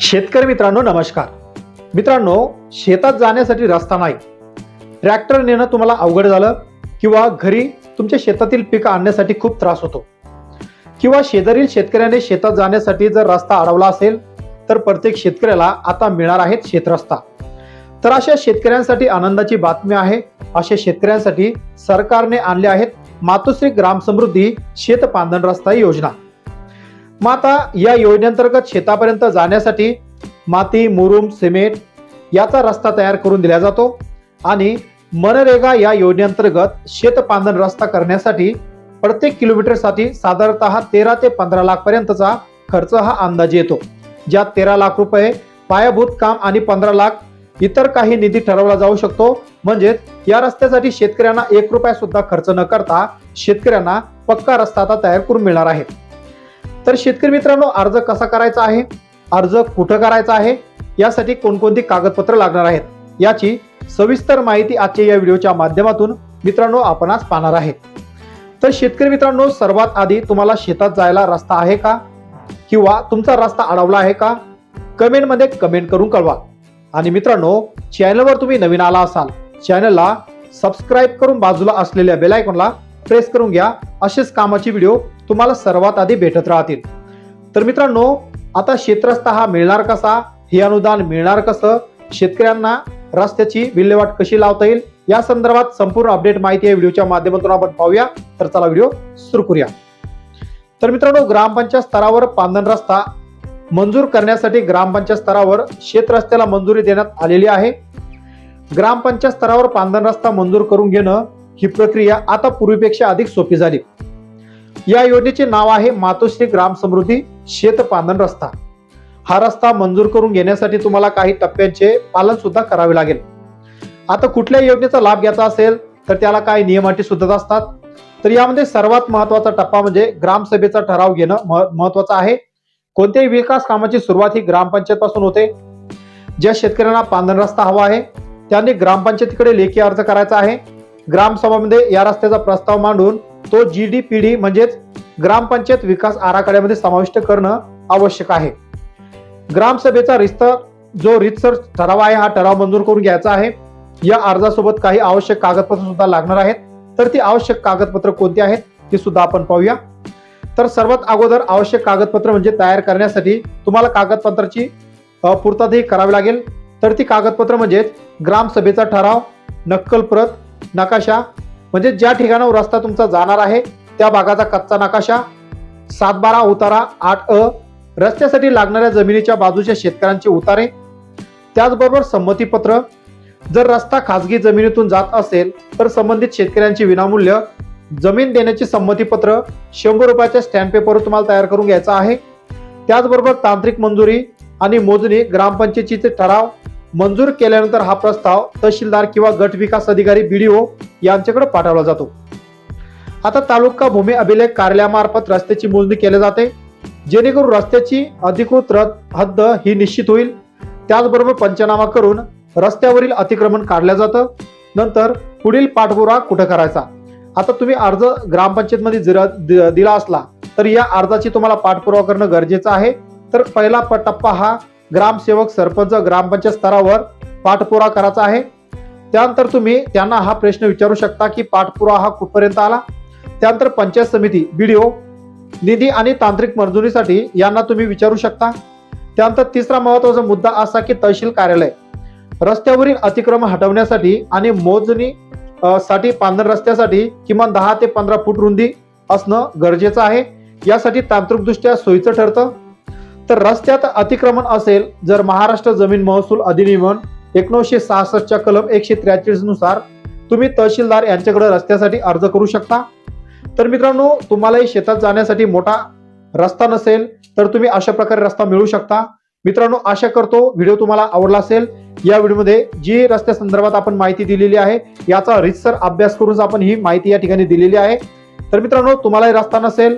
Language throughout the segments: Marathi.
शेतकरी मित्रांनो नमस्कार. मित्रांनो शेतात जाण्यासाठी रस्ता नाही. ट्रॅक्टर नेणं तुम्हाला अवघड झालं किंवा घरी तुमच्या शेतातील पिकं आणण्यासाठी खूप त्रास होतो. किंवा शेजारील शेतकऱ्याने शेतात जाण्यासाठी जर रस्ता अडवला असेल तर प्रत्येक शेतकऱ्याला आता मिळणार आहेत शेतरस्ता. तर अशा शेतकऱ्यांसाठी आनंदाची बातमी आहे. अशा शेतकऱ्यांसाठी सरकारने आणले आहेत मातोश्री ग्राम समृद्धी शेत पांधन रस्ता योजना. मग आता या योजनेअंतर्गत शेतापर्यंत जाण्यासाठी माती मुरुम सिमेंट याचा रस्ता तयार करून दिला जातो. आणि मनरेगा या योजनेअंतर्गत शेतपांधन रस्ता करण्यासाठी प्रत्येक किलोमीटरसाठी साधारणतः तेरा ते पंधरा लाखपर्यंतचा खर्च हा अंदाज येतो. ज्यात तेरा लाख रुपये पायाभूत काम आणि पंधरा लाख इतर काही निधी ठरवला जाऊ शकतो. म्हणजेच या रस्त्यासाठी शेतकऱ्यांना एक रुपया सुद्धा खर्च न करता शेतकऱ्यांना पक्का रस्ता आता तयार करून मिळणार आहे. तर शेतकरी मित्रांनो अर्ज कसा करायचा आहे? अर्ज कुठं करायचा आहे? यासाठी कोणकोणती कागदपत्र लागणार आहेत? याची सविस्तर माहिती आजच्या या व्हिडिओच्या माध्यमातून मित्रांनो आपण आज पाहणार आहे तर शेतकरी मित्रांनो सर्वात आधी तुम्हाला शेतात जायला रस्ता आहे का? किंवा तुमचा रस्ता अडवला आहे का? कमेंटमध्ये कमेंट करून कळवा. आणि मित्रांनो चॅनलवर तुम्ही नवीन आला असाल चॅनलला सबस्क्राईब करून बाजूला असलेल्या बेलायकॉनला प्रेस करून घ्या. असेच कामाचे व्हिडिओ तुम्हाला सर्वात आधी भेटत राहतील. तर मित्रांनो आता शेतरस्ता हा मिळणार कसा? हे अनुदान मिळणार कसं? शेतकऱ्यांना रस्त्याची विल्हेवाट कशी लावता येईल? या संदर्भात संपूर्ण अपडेट माहिती या व्हिडिओच्या माध्यमातून आपण पाहूया. तर चला व्हिडिओ सुरू करूया. तर मित्रांनो ग्रामपंचायत स्तरावर पांधन रस्ता मंजूर करण्यासाठी ग्रामपंचायत स्तरावर शेत रस्त्याला मंजुरी देण्यात आलेली आहे. ग्रामपंचायत स्तरावर पांधन रस्ता मंजूर करून घेणं ही प्रक्रिया आता पूर्वीपेक्षा अधिक सोपी झाली. या योजनेचे नाव आहे मातोश्री ग्राम समृद्धी शेतपांधन रस्ता. हा रस्ता मंजूर करून घेण्यासाठी तुम्हाला काही टप्प्यांचे पालन सुद्धा करावे लागेल. आता कुठल्या योजनेचा लाभ घ्यायचा असेल तर त्याला काही नियम सुद्धा असतात. तर यामध्ये सर्वात महत्त्वाचा टप्पा म्हणजे ग्रामसभेचा ठराव घेणं महत्वाचं आहे. कोणत्याही विकास कामाची सुरुवात ही ग्रामपंचायत पासून होते. ज्या शेतकऱ्यांना पांधन रस्ता हवा आहे त्यांनी ग्रामपंचायतीकडे लेखी अर्ज करायचा आहे. ग्रामसभामध्ये या रस्त्याचा प्रस्ताव मांडून तो जी डी पी डी म्हणजेच ग्रामपंचायत विकास आराखड्यामध्ये समाविष्ट करणं आवश्यक आहे. ग्रामसभेचा रिस्तर जो रितसर ठराव आहे हा ठराव मंजूर करून घ्यायचा आहे. या अर्जासोबत काही आवश्यक कागदपत्र सुद्धा लागणार आहेत. तर ती आवश्यक कागदपत्र कोणती आहेत ती सुद्धा आपण पाहूया. तर सर्वात अगोदर आवश्यक कागदपत्र म्हणजे तयार करण्यासाठी तुम्हाला कागदपत्राची अ, पूर्तताही करावी लागेल. तर ती कागदपत्र म्हणजेच ग्रामसभेचा ठराव नक्कल प्रत नकाशा. म्हणजे ज्या ठिकाणावर रस्ता तुमचा जाणार आहे त्या भागाचा कच्चा नकाशा. सात बारा उतारा आठ अ. रस्त्यासाठी लागणाऱ्या जमिनीच्या बाजूच्या शेतकऱ्यांचे उतारे. त्याचबरोबर संमतीपत्र. जर रस्ता खाजगी जमिनीतून जात असेल तर संबंधित शेतकऱ्यांची विनामूल्य. जमीन देण्याचे संमतीपत्र. शंभर रुपयाच्या स्टॅम्प पेपरवर तुम्हाला तयार करून घ्यायचा आहे. त्याचबरोबर तांत्रिक मंजुरी आणि मोजणी ग्रामपंचायतीचे ठराव. मंजूर केल्यानंतर हा प्रस्ताव तहसीलदार किंवा गट विकास अधिकारी बीडीओ यांच्याकडे पाठवला जातो. आता तालुका भूमी अभिलेख कार्यालयामार्फत रस्त्याची मोजणी केली जाते. जेणेकरून रस्त्याची अधिकृत हद्द ही निश्चित होईल. त्याचबरोबर पंचनामा करून रस्त्यावरील अतिक्रमण काढलं जातं. नंतर पुढील पाठपुरावा कुठं करायचा? आता तुम्ही अर्ज ग्रामपंचायतमध्ये जर दिला असला तर या अर्जाची तुम्हाला पाठपुरावा करणं गरजेचं आहे. तर पहिला टप्पा हा ग्रामसेवक सरपंच ग्रामपंचायत स्तरावर पाठपुरा करायचा आहे. त्यानंतर तुम्ही त्यांना हा प्रश्न विचारू शकता की पाठपुरा हा कुठपर्यंत आला? त्यानंतर पंचायत समिती बीडीओ निधी आणि तांत्रिक मंजुरीसाठी यांना तुम्ही विचारू शकता. त्यानंतर तिसरा महत्त्वाचा मुद्दा असा की तहसील कार्यालय. रस्त्यावरील अतिक्रमण हटवण्यासाठी आणि मोजणी साठी पांढर रस्त्यासाठी किमान दहा ते पंधरा फूट रुंदी असणं गरजेचं आहे. यासाठी तांत्रिकदृष्ट्या सोयीचं ठरतं. तर रस्त्यात अतिक्रमण असेल जर महाराष्ट्र जमीन महसूल अधिनियमन एकोणीसशे सहासष्टच्या कलम एकशे त्र्याचाळीसनुसार तुम्ही तहसीलदार यांच्याकडे रस्त्यासाठी अर्ज करू शकता. तर मित्रांनो तुम्हालाही शेतात जाण्यासाठी मोठा रस्ता नसेल तर तुम्ही अशा प्रकारे रस्ता मिळू शकता. मित्रांनो आशा करतो व्हिडिओ तुम्हाला आवडला असेल. या व्हिडिओमध्ये जी रस्त्या संदर्भात आपण माहिती दिलेली आहे याचा रितसर अभ्यास करून आपण ही माहिती या ठिकाणी दिलेली आहे. तर मित्रांनो तुम्हालाही रस्ता नसेल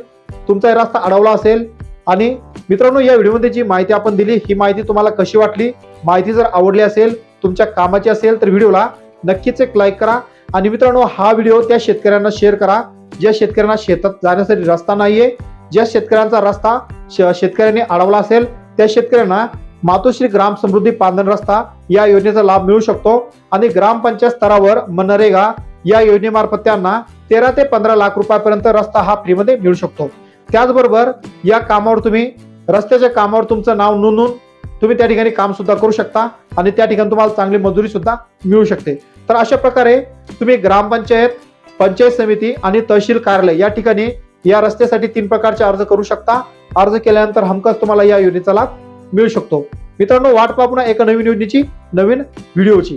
तुमचाही रस्ता अडवला असेल आणि मित्रांनो या व्हिडिओमध्ये जी माहिती आपण दिली ही माहिती तुम्हाला कशी वाटली? माहिती जर आवडली असेल तुमच्या कामाची असेल तर व्हिडिओला नक्कीच एक लाईक करा. आणि मित्रांनो हा व्हिडिओ त्या शेतकऱ्यांना शेअर करा. ज्या शेतकऱ्यांना शेतात जाण्यासाठी रस्ता नाहीये ज्या शेतकऱ्यांचा रस्ता श- शेतकऱ्यांनी अडवला असेल त्या शेतकऱ्यांना मातोश्री ग्राम समृद्धी पांधन रस्ता या योजनेचा लाभ मिळू शकतो. आणि ग्रामपंचायत स्तरावर मनरेगा या योजनेमार्फत त्यांना तेरा ते पंधरा लाख रुपयापर्यंत रस्ता हा फ्रीमध्ये मिळू शकतो. त्याचबरोबर या कामावर तुम्ही रस्त्याच्या कामावर तुमचं नाव नोंदवून तुम्ही त्या ठिकाणी काम सुद्धा करू शकता आणि त्या ठिकाणी तुम्हाला चांगली मजुरी सुद्धा मिळू शकते. तर अशा प्रकारे तुम्ही ग्रामपंचायत पंचायत समिती आणि तहसील कार्यालय या ठिकाणी या रस्त्यासाठी तीन प्रकारचे अर्ज करू शकता. अर्ज केल्यानंतर हमखास तुम्हाला या योजनेचा लाभ मिळू शकतो. मित्रांनो वाट पाहू पुन्हा एका नवीन योजनेची नवीन व्हिडिओची.